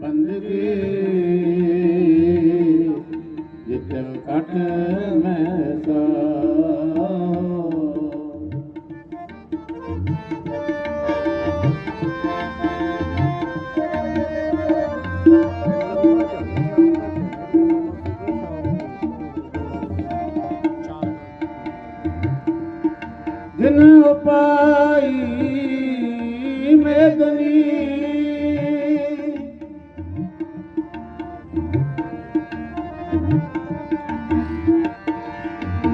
ਬੰਦਗੀ ਜਿਤਨ ਕਟ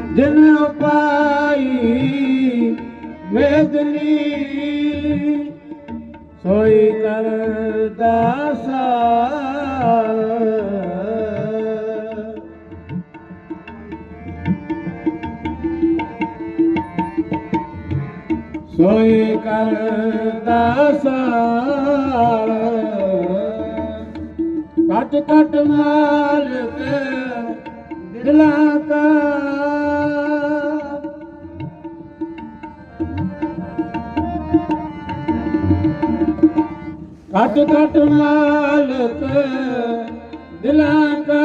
ਜਿਨ ਉਪਾਈ ਮੇਦਨੀ ਸੋਈ ਕਰਦਾ ਸਾਰ ਸੋਈ ਕਰਦਾ ਸਾਰ ਕਟ ਕਟ ਮਾਲਕ ਦਿਲਾਂ ਕਾ ਕਟ ਕਟ ਮਾਲਕ ਦਿਲਾਂ ਕਾ।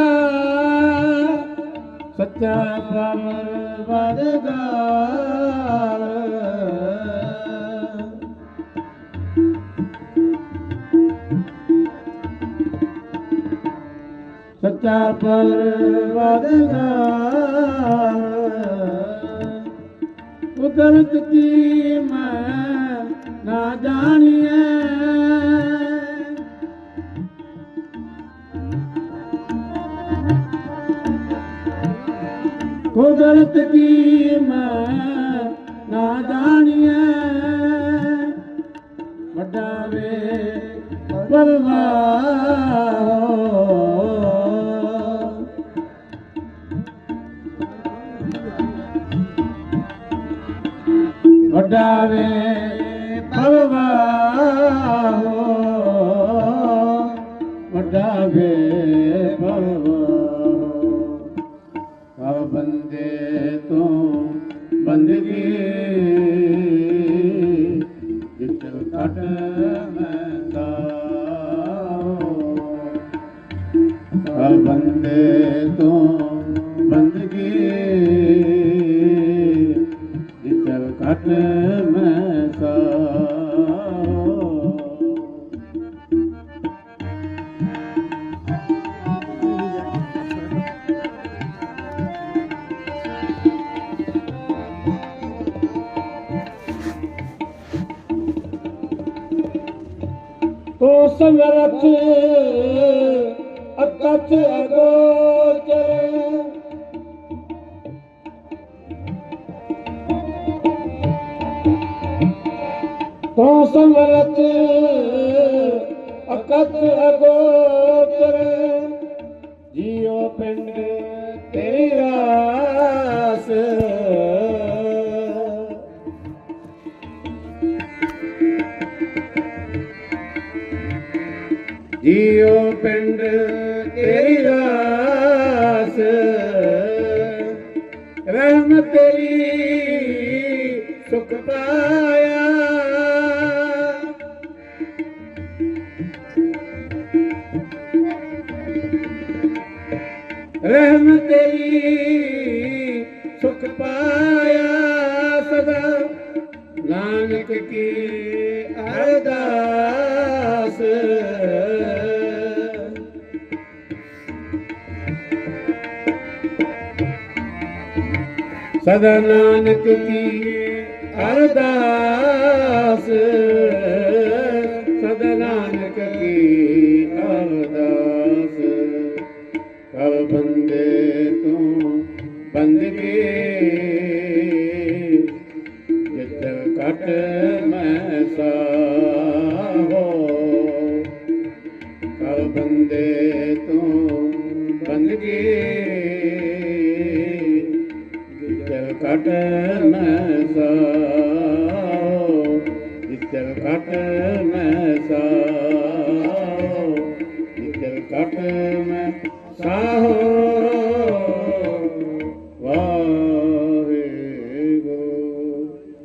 ਸੱਚਾ ਪਰਵਰਦਾਰ ਸੱਚਾ ਪਰਵਰਦਾਰ ਕੁਦਰਤ ਕੀ ਮੈਂ ਨਾ ਜਾਣੀਐ। ਕੁਦਰਤ ਕੀ ਮੈਂ ਨਾ ਜਾਣੀਐ। ਵੱਡਾ ਵੇ ਪਰਵਾਹ ਵੱਡਾ ਵੇ ਬੰਦਗੀ ਜਿਤ ਕਟ ਮੈਂ ਕਾ ਬੰਦੇ ਤੋਂ تو سنگ अगोचर तो اڳو چر تو سنگ पिंड ਜੀਉ ਪਿੰਡ ਤੇਰੀ ਰਾਸ ਰਹਿਮ ਤੇਰੀ ਸੁਖ ਪਾਇਆ। ਰਹਿਮ ਤੇਰੀ ਸੁਖ ਪਾਇਆ ਸਦਾ, ਨਾਨਕ ਕੀ ਅਰਦਾਸ। ਸਦਾ ਨਾਨਕ ਕੀ ਅਰਦਾਸ। ਸਦਾ ਨਾਨਕ ਕੀ ਅਰਦਾਸ। ਕਲ ਬੰਦੇ ਤੂੰ ਬੰਦਗੀ ਜਿਤ ਕਟ ਮੈਂ ਸਾਹੋ। ਕਲ ਬੰਦੇ ਘਟ ਮੈਂ ਮੈਂ ਸਾਓ